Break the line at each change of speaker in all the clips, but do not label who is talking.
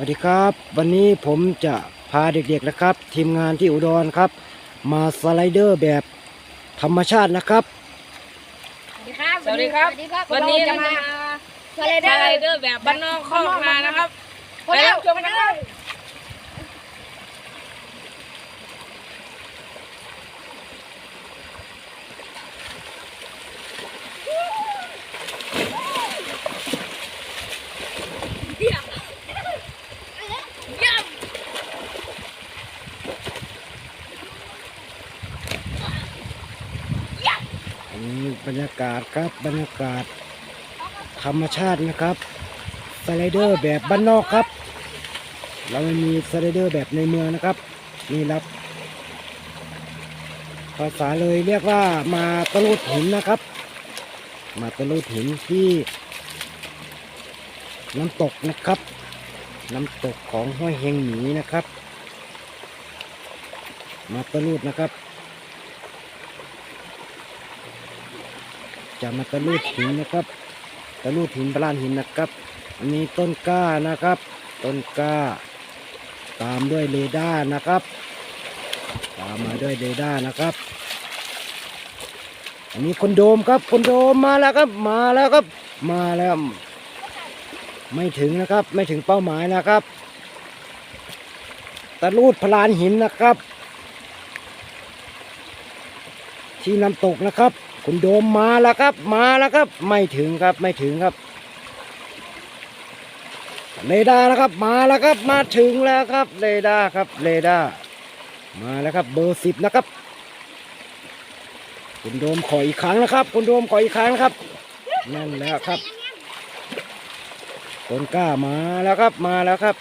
วัสดีครับ วันนี้ผมจะพาเด็กๆนะครับ ทีมงานที่อุดรครับ มาสไลเดอร์แบบธรรมชาตินะครับ
สวัสดีครับ
สวัสดีครับ
สวัสดีครับ
วันนี้
เรา
เรา
จะ
จะ
มา
มา
สไลเดอ
ส
ร์
ไลเดอร์แบบบ้านนอกเข้ามานะครับ
ไปแล้ว
ไปรับชมกันเลย
อันนี้บ รรยากาศครับบรรยากาศ ธรรมชาตินะครับสไลเดอร์แบบบ้านนอกครับ เราไม่มีสไลเดอร์แบบในเมืองนะครับนี่ครับภาษาเลยเรียกว่ามาตะลุดหินนะครับ มาตะลุดหินที่น้ำตกนะครับ น้ำตกของห้วยเฮงหมีนะครับ มาตะลุดนะครับ จะมาตะลุดหินนะครับตะลุดหินปลานหินนะครับ อันนี้ต้นกล้านะครับ ต้นกล้า ตามด้วยเรดาร์นะครับ ตามมาด้วยเรดาร์นะครับ อันนี้คนโดมครับคนโดมมาแล้วครับ มาแล้วครับ มาแล้ว ไม่ถึงนะครับ ไม่ถึงเป้าหมายนะครับตะลุดพลานหินนะครับ ที่น้ำตกนะครับ คุณโดมมาแล้วครับ มาแล้วครับ ไม่ถึงครับไม่ถึงครับเรดาร์นะครับ มาแล้วครับ มาถึงแล้วครับเรดาร์ครับเรดาร์มาแล้วครับ เบอร์สิบนะครับ คุณโดมขออีกครั้งนะครับ คุณโดมขออีกครั้งครับนั่นแล้วครับต้นกล้ามาแล้วครับมาแล้วครับ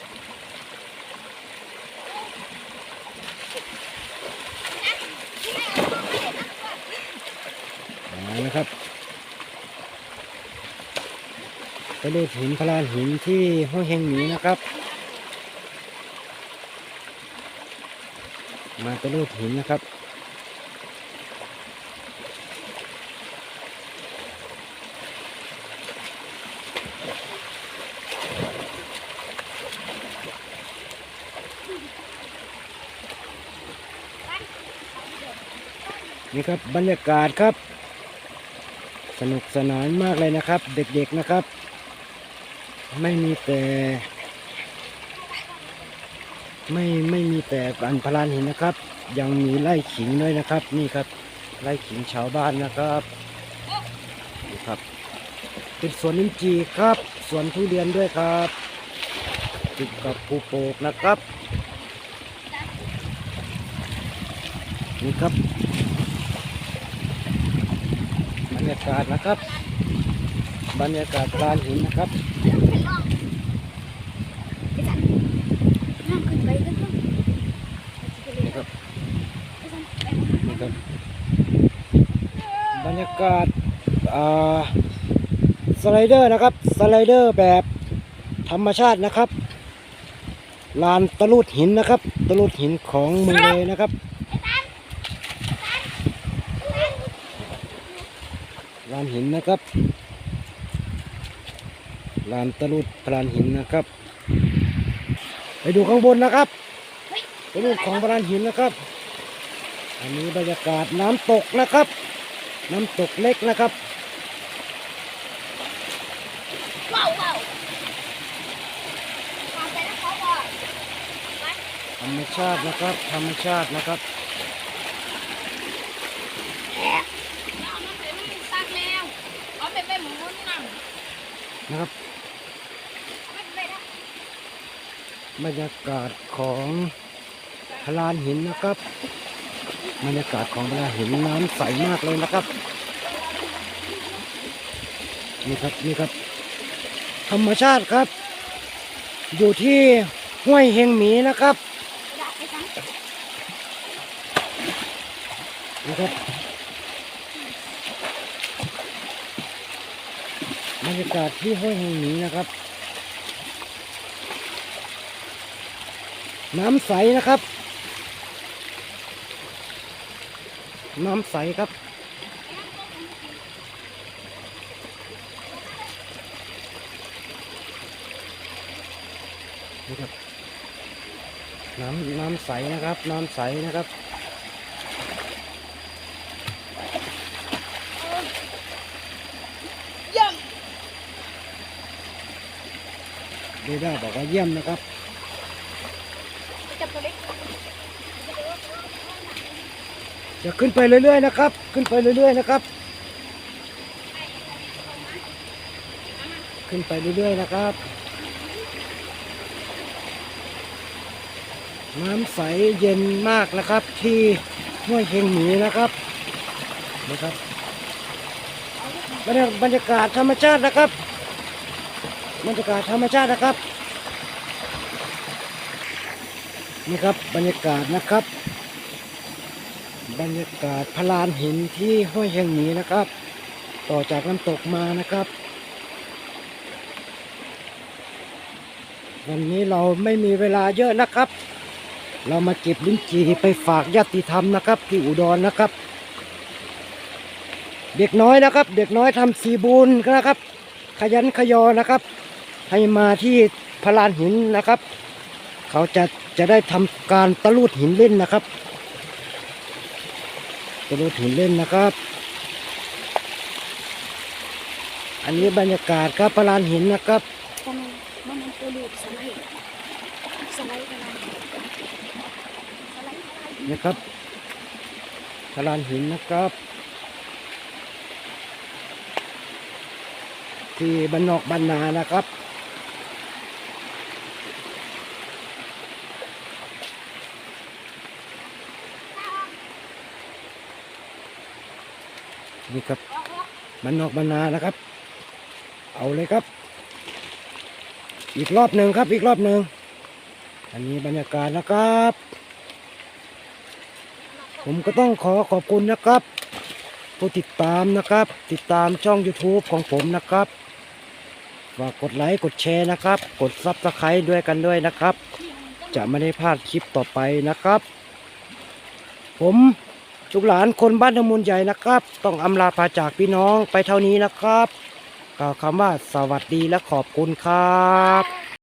าแล้วครับไปลูดหินพลานหินที่ห้วยเฮงหมีนะครับ มาไปลูดหินนะครับนี่ครับบรรยากาศครับ นุกสนานมากเลยนะครับ เด็กๆนะครับ ไม่มีแต่ ไม่ไม่มีแต่อันพลานหินนะครับ ยังมีไล่ขิงด้วยนะครับ นี่ครับไล่ขิงชาวบ้านนะครับนี่ครับเป็นสวนลิ้นจีครับสวนทุเรียนด้วยครับติดกับภูโปกนะครับนี่ครับ บรรยากาศนะครับ บรรยากาศลานหินนะครับ
นี่
ครับนี่ครับบรรยากาศอ่าสไลเดอร์นะครับสไลเดอร์แบบธรรมชาตินะครับลานตะลุดหินนะครับ ตะลุดหินของเมืองเลยนะครับ ลานหินนะครับลานตะลุดพลานหินนะครับ ไปดูข้างบนนะครับไปดูของพลานหินนะครับ อันนี้บรรยากาศน้ำตกนะครับ น้ำตกเล็กนะครับ
ว้าวว้าว
ธรรมชาตินะครับ ธรรมชาตินะครับ
เอามาเป็นมันซักแล้วเอาไปเป็นหมูนั่ง
นะครับ
ไม่ไปแล้ว
บรรยากาศของพลานหินนะครับ บรรยากาศของพลานหินน้ำใสมากเลยนะครับ นี่ครับนี่ครับ ธรรมชาติครับ อยู่ที่ห้วยเฮงหมีนะครับ
น
นะครับบรรยากาศที่ห้วยแห่งนี้นะครับ น้ำใสนะครับ น้ำใสครับนนี่ครับ น้ำน้ำใสนะครับ น้ำใสนะครับ
เยี่ยม
เดด้าบอกว่าเยี่ยมนะครับ
จับตัวเล็ก
จะขึ้นไปเรื่อยๆนะครับ ขึ้นไปเรื่อยๆนะครับ ขึ้นไปเรื่อยๆนะครับ น้ำใสเย็นมากนะครับ ที่ห้วยเฮงหมีนะครับนะครับบรรยาบรรยากาศธรรมชาตินะครับ บรรยากาศธรรมชาตินะครับนี่ครับบรรยากาศนะครับ บรรยากาศพลานหินที่ห้วยเฮงหมีนะครับ ต่อจากน้ำตกมานะครับ วันนี้เราไม่มีเวลาเยอะนะครับ เรามาเก็บลิ้นจี่ไปฝากญาติธรรมนะครับ ที่อุดรนะครับ เด็กน้อยนะครับ เด็กน้อยทำสีบุญนะครับ ขยันขยอนะครับ ให้มาที่พลานหินนะครับ เขาจะจะได้ทำการตะลุดหินเล่นนะครับ ตะลุดหินเล่นนะครับ อันนี้บรรยากาศครับพลานหินนะครับ
ทำไมมันมันตัวลูกสไลด์สไลด์กันนะสไลด์สไลด์
นะครับพลานหินนะครับ ที่บ้านนอกบ้านนานะครับ นี่ครับบ้านนอกบ้านนานะครับ เอาเลยครับ อีกรอบหนึ่งครับ อีกรอบหนึ่งอันนี้บรรยากาศนะครับ ผมก็ต้องขอขอบคุณนะครับ ผู้ติดตามนะครับ ติดตามช่อง YouTube ของผมนะครับฝากกดไลค์กดแชร์นะครับ กดซับสไครต์ด้วยกันด้วยนะครับ จะไม่ได้พลาดคลิปต่อไปนะครับ ผม ลูกหลานคนบ้านธมูลใหญ่นะครับ ต้องอำลาพาจากพี่น้องไปเท่านี้นะครับ กล่าวคำว่าสวัสดีและขอบคุณครับ